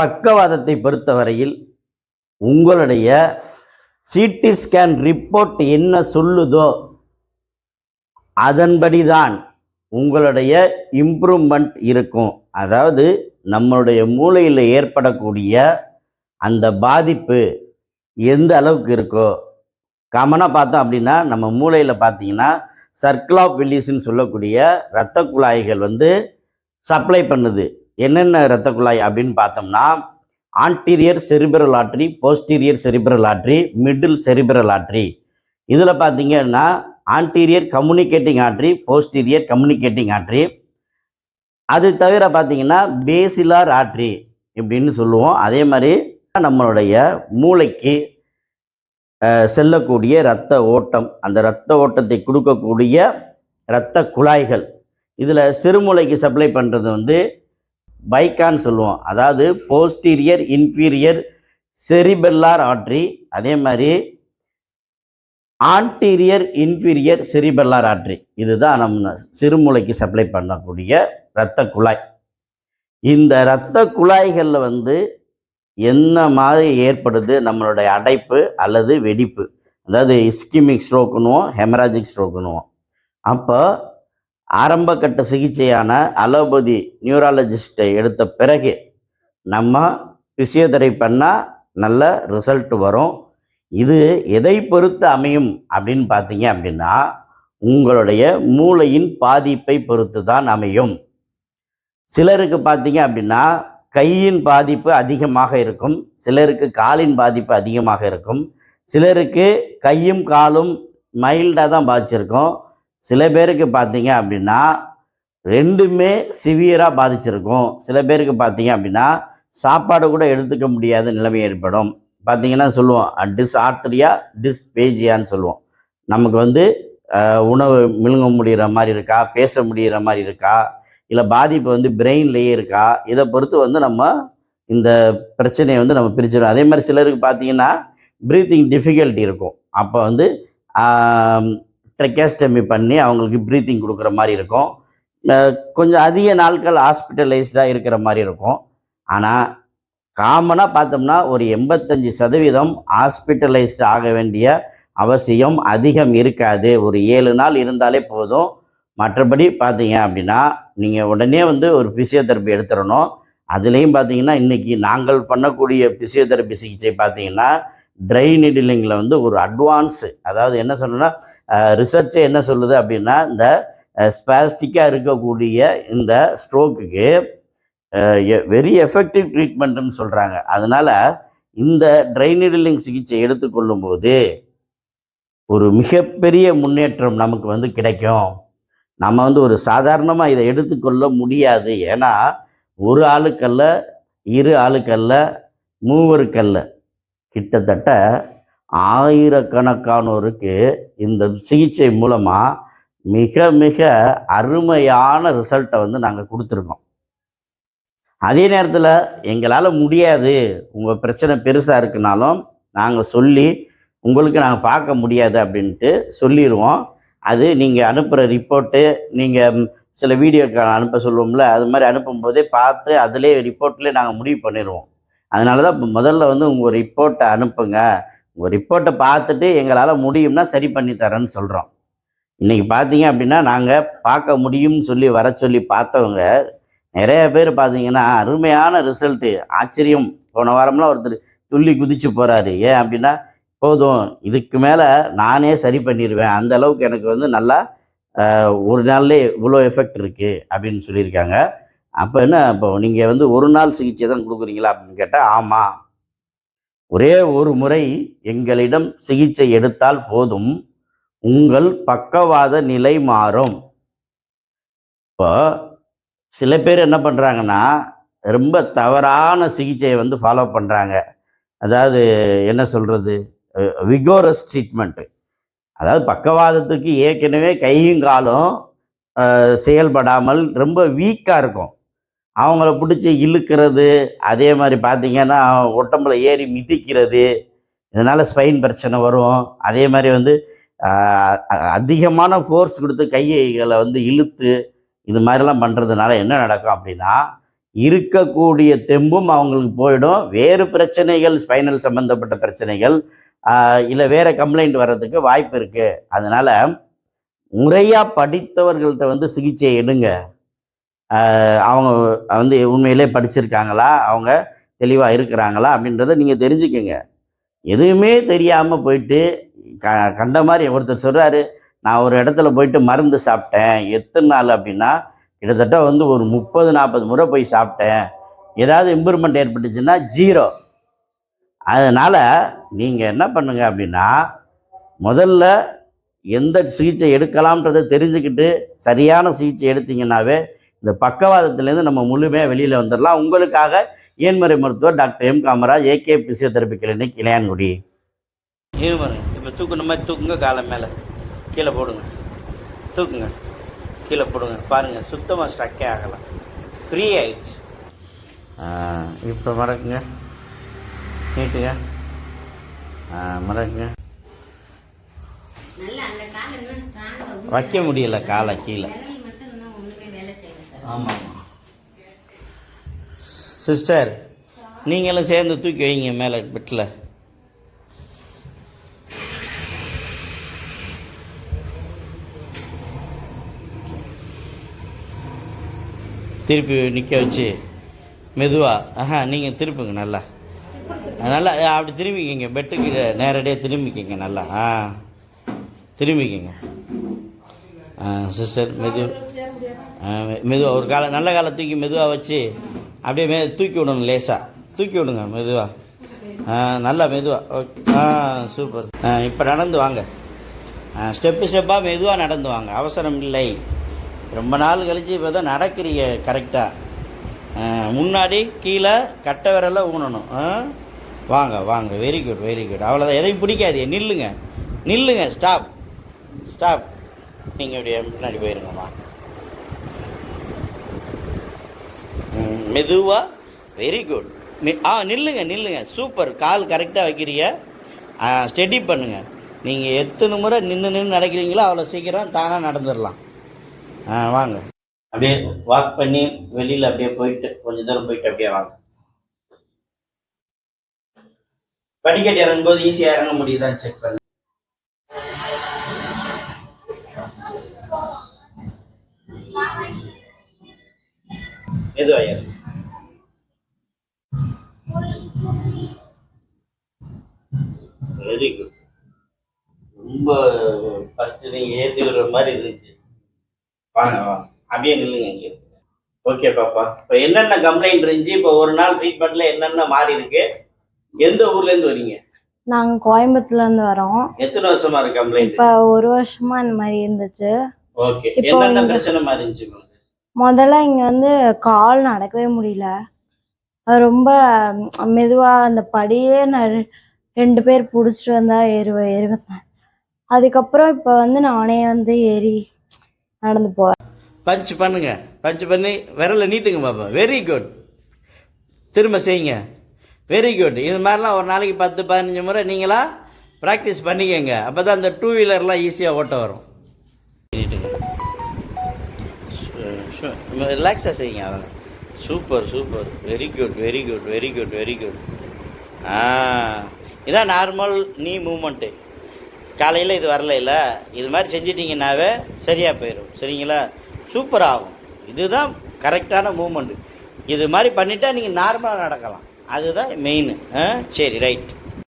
பக்கவாதத்தை பொறுத்தவரையில் உங்களுடைய CT scan report என்ன சொல்லுதோ அதன்படிதான் உங்களுடைய இம்ப்ரூவ்மெண்ட் இருக்கும். அதாவது நம்மளுடைய மூளையில் ஏற்படக்கூடிய அந்த பாதிப்பு எந்த அளவுக்கு இருக்கோ காமனாக பார்த்தோம் அப்படின்னா நம்ம மூளையில் பார்த்தீங்கன்னா சர்க்கிள் ஆஃப் வில்லிஸ்ன்னு சொல்லக்கூடிய இரத்த குழாய்கள் வந்து சப்ளை பண்ணுது. என்னென்ன இரத்த குழாய் அப்படின்னு பார்த்தோம்னா anterior cerebral artery posterior cerebral artery middle cerebral artery இதில் பார்த்தீங்கன்னா anterior communicating artery posterior communicating artery அது தவிர பார்த்தீங்கன்னா பேசிலார் ஆட்ரி இப்படின்னு சொல்லுவோம். அதே மாதிரி நம்மளுடைய மூளைக்கு செல்லக்கூடிய இரத்த ஓட்டம் அந்த இரத்த ஓட்டத்தை கொடுக்கக்கூடிய இரத்த குழாய்கள். இதில் சிறுமூளைக்கு சப்ளை பண்ணுறது வந்து பைக்கான்னு சொல்லுவோம். அதாவது போஸ்டீரியர் இன்ஃபீரியர் செரிபெல்லார் ஆட்ரி அதே மாதிரி ஆன்டீரியர் இன்ஃபீரியர் செரிபெல்லார் ஆட்ரி இதுதான் நம்ம சிறுமூளைக்கு சப்ளை பண்ணக்கூடிய இரத்த குழாய். இந்த இரத்த குழாய்களில் வந்து என்ன மாதிரி ஏற்படுது? நம்மளுடைய அடைப்பு அல்லது வெடிப்பு. அதாவது இஸ்கிமிக் ஸ்ட்ரோக்குன்னுவோம் ஹெமராஜிக் ஸ்ட்ரோக்குன்னுவோம் அப்போ ஆரம்ப கட்ட சிகிச்சையான அலோபதி நியூராலஜிஸ்ட்டை எடுத்த பிறகு நம்ம பிசியோதெரபி பண்ணால் நல்ல ரிசல்ட் வரும். இது எதை பொறுத்து அமையும் அப்படின்னு பார்த்தீங்க அப்படின்னா உங்களுடைய மூளையின் பாதிப்பை பொறுத்து தான் அமையும். சிலருக்கு பார்த்தீங்க அப்படின்னா கையின் பாதிப்பு அதிகமாக இருக்கும். சிலருக்கு காலின் பாதிப்பு அதிகமாக இருக்கும். சிலருக்கு கையும் காலும் மைல்டாக தான் பாதிச்சிருக்கும். சில பேருக்கு பார்த்தீங்க அப்படின்னா ரெண்டுமே சிவியராக பாதிச்சிருக்கும். சில பேருக்கு பார்த்தீங்க அப்படின்னா சாப்பாடு கூட எடுத்துக்க முடியாத நிலைமை ஏற்படும். பார்த்தீங்கன்னா சொல்லுவோம் டிஸ் ஆர்த்ரியா டிஸ் பேஜியான்னு சொல்லுவோம். நமக்கு வந்து உணவு விழுங்க முடிகிற மாதிரி இருக்கா? பேச முடிகிற மாதிரி இருக்கா? இல்லை பாதிப்பு வந்து பிரெயின்லேயே இருக்கா? இதை பொறுத்து வந்து நம்ம இந்த பிரச்சனையை வந்து நம்ம பிரிச்சிடும் அதே மாதிரி சிலருக்கு பார்த்தீங்கன்னா ப்ரீத்திங் டிஃபிகல்ட்டி இருக்கும். அப்போ வந்து ட்ரெக்கேஸ்டமி பண்ணி அவங்களுக்கு ப்ரீத்திங் கொடுக்குற மாதிரி இருக்கும். கொஞ்சம் அதிக நாட்கள் ஹாஸ்பிட்டலைஸ்டாக இருக்கிற மாதிரி இருக்கும். ஆனால் காமனாக பார்த்தோம்னா ஒரு எண்பத்தஞ்சு சதவீதம் ஹாஸ்பிட்டலைஸ்டு ஆக வேண்டிய அவசியம் அதிகம் இருக்காது. ஒரு ஏழு நாள் இருந்தாலே போதும். மற்றபடி பார்த்தீங்க அப்படின்னா நீங்கள் உடனே வந்து ஒரு ஃபிசியோதெரப்பி எடுத்துடணும். அதுலேயும் பார்த்தீங்கன்னா இன்றைக்கி நாங்கள் பண்ணக்கூடிய ஃபிசியோதெரப்பி சிகிச்சை பார்த்தீங்கன்னா ட்ரை நீடிலிங்கில் வந்து ஒரு அட்வான்ஸு அதாவது என்ன சொல்லணும்னா ரிசர்ச்சே என்ன சொல்லுது அப்படின்னா இந்த ஸ்பாஸ்டிக்காக இருக்கக்கூடிய இந்த ஸ்ட்ரோக்குக்கு வெரி எஃபெக்டிவ் ட்ரீட்மெண்ட்டுன்னு சொல்கிறாங்க அதனால் இந்த ட்ரை நீடிலிங் சிகிச்சை எடுத்துக்கொள்ளும்போது ஒரு மிகப்பெரிய முன்னேற்றம் நமக்கு வந்து கிடைக்கும். நம்ம வந்து ஒரு சாதாரணமாக இதை எடுத்துக்கொள்ள முடியாது. ஏன்னா ஒரு ஆளுக்கல்ல இரு ஆளுக்கல்ல மூவருக்கல்ல. கிட்டத்தட்ட ஆயிரக்கணக்கானோருக்கு இந்த சிகிச்சை மூலமாக மிக மிக அருமையான ரிசல்ட்டை வந்து நாங்கள் கொடுத்துருக்கோம். அதே நேரத்தில் எங்களால் முடியாது உங்கள் பிரச்சனை பெருசாக இருக்குனாலும் நாங்கள் சொல்லி உங்களுக்கு நாங்கள் பார்க்க முடியாது அப்படின்ட்டு சொல்லிடுவோம் அது நீங்கள் அனுப்புகிற ரிப்போர்ட்டு நீங்கள் சில வீடியோக்கு அனுப்ப சொல்லுவோம்ல அது மாதிரி அனுப்பும்போதே பார்த்து அதிலே ரிப்போர்ட்லேயே நாங்கள் முடிவு பண்ணிடுவோம் அதனால தான் முதல்ல வந்து உங்கள் ரிப்போர்ட்டை அனுப்புங்க. உங்கள் ரிப்போர்ட்டை பார்த்துட்டு எங்களால் முடியும்னா சரி பண்ணி தரேன்னு சொல்கிறோம் இன்றைக்கி பார்த்தீங்க அப்படின்னா நாங்கள் பார்க்க முடியும்னு சொல்லி வர சொல்லி பார்த்தவங்க நிறைய பேர் பார்த்தீங்கன்னா அருமையான ரிசல்ட்டு ஆச்சரியம். போன வாரம்லாம் ஒருத்தர் துள்ளி குதிச்சு போகிறாரு ஏன் அப்படின்னா போதும் இதுக்கு மேலே நானே சரி பண்ணிடுவேன் அந்த அளவுக்கு எனக்கு வந்து நல்லா ஒரு நாள்லேயே இவ்வளோ எஃபெக்ட் இருக்குது அப்படின்னு சொல்லியிருக்காங்க. அப்போ என்ன இப்போ நீங்கள் வந்து ஒரு நாள் சிகிச்சை தான் கொடுக்குறீங்களா அப்படின்னு கேட்டால் ஆமாம் ஒரே ஒரு முறை எங்களிடம் சிகிச்சை எடுத்தால் போதும். உங்கள் பக்கவாத நிலை மாறும். இப்போ சில பேர் என்ன பண்ணுறாங்கன்னா ரொம்ப தவறான சிகிச்சையை வந்து ஃபாலோ பண்ணுறாங்க அதாவது என்ன சொல்கிறது விகோரஸ் ட்ரீட்மெண்ட்டு அதாவது பக்கவாதத்துக்கு ஏற்கனவே கையும் காலும் செயல்படாமல் ரொம்ப வீக்காக இருக்கும். அவங்கள பிடிச்சி இழுக்கிறது அதே மாதிரி பார்த்தீங்கன்னா உடம்புல ஏறி மிதிக்கிறது இதனால் ஸ்பைன் பிரச்சனை வரும். அதே மாதிரி வந்து அதிகமான ஃபோர்ஸ் கொடுத்து கைகளை வந்து இழுத்து இது மாதிரிலாம் பண்ணுறதுனால என்ன நடக்கும் அப்படின்னா இருக்கக்கூடிய தெம்பும் அவங்களுக்கு போயிடும். வேறு பிரச்சனைகள் ஸ்பைனல் சம்மந்தப்பட்ட பிரச்சனைகள் இல்லை வேறு கம்ப்ளைண்ட் வர்றதுக்கு வாய்ப்பு இருக்குது அதனால் முறையாக படித்தவர்கள்ட்ட வந்து சிகிச்சை எடுங்க. அவங்க வந்து உண்மையிலே படிச்சிருக்காங்களா? அவங்க தெளிவாக இருக்கிறாங்களா? அப்படின்றத நீங்கள் தெரிஞ்சுக்கோங்க. எதுவுமே தெரியாமல் போயிட்டு க கண்ட மாதிரி ஒருத்தர் சொல்கிறாரு நான் ஒரு இடத்துல போயிட்டு மருந்து சாப்பிட்டேன். எத்தனை நாள்? அப்படின்னா கிட்டத்தட்ட வந்து ஒரு முப்பது நாற்பது முறை போய் சாப்பிட்டேன். ஏதாவது இம்ப்ரூவ்மெண்ட் ஏற்பட்டுச்சுன்னா ஜீரோ அதனால் நீங்கள் என்ன பண்ணுங்க அப்படின்னா முதல்ல எந்த சிகிச்சை எடுக்கலாம்ன்றதை தெரிஞ்சுக்கிட்டு சரியான சிகிச்சை எடுத்தீங்கன்னாவே இந்த பக்கவாதத்துலேருந்து நம்ம முழுமையாக வெளியில் வந்துடலாம். உங்களுக்காக ஏன்முறை மருத்துவர் doctor M Kamaraj AK physiotherapy clinic Ilayangudi. ஏன்முறை? இப்போ தூக்குன மாதிரி தூக்குங்க காலை மேலே. கீழே போடுங்க. தூக்குங்க. கீழே போடுங்க. பாருங்கள் சுத்தமாக ஸ்ட்ரக்கே ஆகலாம் ஃப்ரீ ஆயிடுச்சு. இப்போ மறக்குங்க. நீட்டுங்க. ஆ, மறக்குங்க. நல்ல அந்த கால் இன்னும் ஸ்ட்ராங்கா வைக்க முடியல காலை கீழே. ஆமாம் சிஸ்டர் நீங்களும் சேர்ந்து தூக்கி வைங்க மேலே பெட்டில் திருப்பி நிற்க வச்சு மெதுவாக ஆஹா நீங்கள் திருப்புங்க நல்லா. நல்லா அப்படி திரும்பிக்கிங்க பெட்டுக்கு நேரடியாக திரும்பிக்கிங்க நல்லா ஆ. திரும்பிக்கிங்க. சிஸ்டர் மெது மெதுவாக ஒரு காலை நல்ல காலை தூக்கி மெதுவாக வச்சு அப்படியே மெ தூக்கி விடணும் லேசாக தூக்கி விடுங்க மெதுவாக ஆ நல்லா மெதுவாக ஓகே ஆ சூப்பர் ஆ இப்போ நடந்து வாங்க. ஸ்டெப்பு ஸ்டெப்பாக மெதுவாக நடந்து வாங்க. அவசரம் இல்லை. ரொம்ப நாள் கழித்து இப்போ தான் நடக்கிறீங்க கரெக்டாக முன்னாடி கீழே கட்டை விரலை ஊனணும். ஆ வாங்க வாங்க. வெரி குட் வெரி குட் அவ்வளோதான் எதையும் பிடிக்காதே நில்லுங்க. நில்லுங்க. ஸ்டாப் ஸ்டாப் நீங்கள் இப்படியே முன்னாடி போயிருங்கம்மா. மெதுவாக வெரி குட் ஆ நில்லுங்க நில்லுங்க. சூப்பர் கால் கரெக்டாக வைக்கிறீங்க. ஸ்டெடி பண்ணுங்க. நீங்கள் எத்தனை முறை நின்று நின்று நடக்கிறீங்களோ அவ்வளோ சீக்கிரம் தானாக நடந்துடலாம். ஆ வாங்க. அப்படியே வாக் பண்ணி வெளியில் அப்படியே போயிட்டு கொஞ்சம் தூரம் போயிட்டு அப்படியே வாங்க. படிக்கட்டு இறங்கும்போது ஈஸியாக இறங்க முடியுதான்னு செக் பண்ணு எது இறங்கு வெரி குட் ரொம்ப ஃபர்ஸ்ட் நீங்க ஏத்தி விடுற மாதிரி இருந்துச்சு. வாங்க வாங்க அப்படியே நில்லுங்க இங்கே. ஓகே பாப்பா. இப்போ என்னென்ன கம்ப்ளைண்ட் இருந்துச்சு? இப்போ ஒரு நாள் ட்ரீட்மெண்ட்ல என்னென்ன மாறி இருக்கு? எந்த ஊர்ல இருந்து வரீங்க? நாங்க கோயம்புத்தூர்ல இருந்து வரோம். எத்தனை வருஷமா இருக்கு கம்ப்ளைண்ட் இப்ப ஒரு வருஷமா இந்த மாதிரி இருந்துச்சு. ஓகே இப்போ என்னென்ன பிரச்சனை மாதிரி இருந்துச்சு உங்களுக்கு? முதல்ல இங்க வந்து கால் நடக்கவே முடியல. ரொம்ப மெதுவா அந்த படியே நான் ரெண்டு பேர் பிடிச்சிட்டு வந்தா ஏறுவேன் ஏறுவேன் அதுக்கப்புறம் இப்ப வந்து நானே வந்து ஏறி நடந்து போவேன் பஞ்ச் பண்ணுங்க. பஞ்ச் பண்ணி விரலை நீட்டுங்க பாப்பா. வெரி குட் திரும்ப செய்யுங்க. வெரி குட் இது மாதிரிலாம் ஒரு நாளைக்கு பத்து பதினஞ்சு முறை நீங்களா ப்ராக்டிஸ் பண்ணிக்கங்க. அப்போ தான் அந்த டூ வீலர்லாம் ஈஸியாக ஓட்ட வரும். ரிலாக்ஸாக செய்யுங்க அவங்க super super very good very good very good very good ah இதான் நார்மல் நீ மூமெண்ட்டு காலையில் இது வரல இல்லை இது மாதிரி செஞ்சிட்டிங்கனாவே சரியாக போயிடும். சரிங்களா? சூப்பர் ஆகும். இதுதான் கரெக்டான மூமெண்ட் இது மாதிரி பண்ணிட்டா நீங்கள் நார்மலாக நடக்கலாம். அதுதான் மெயின் ஆ? சரி ரைட்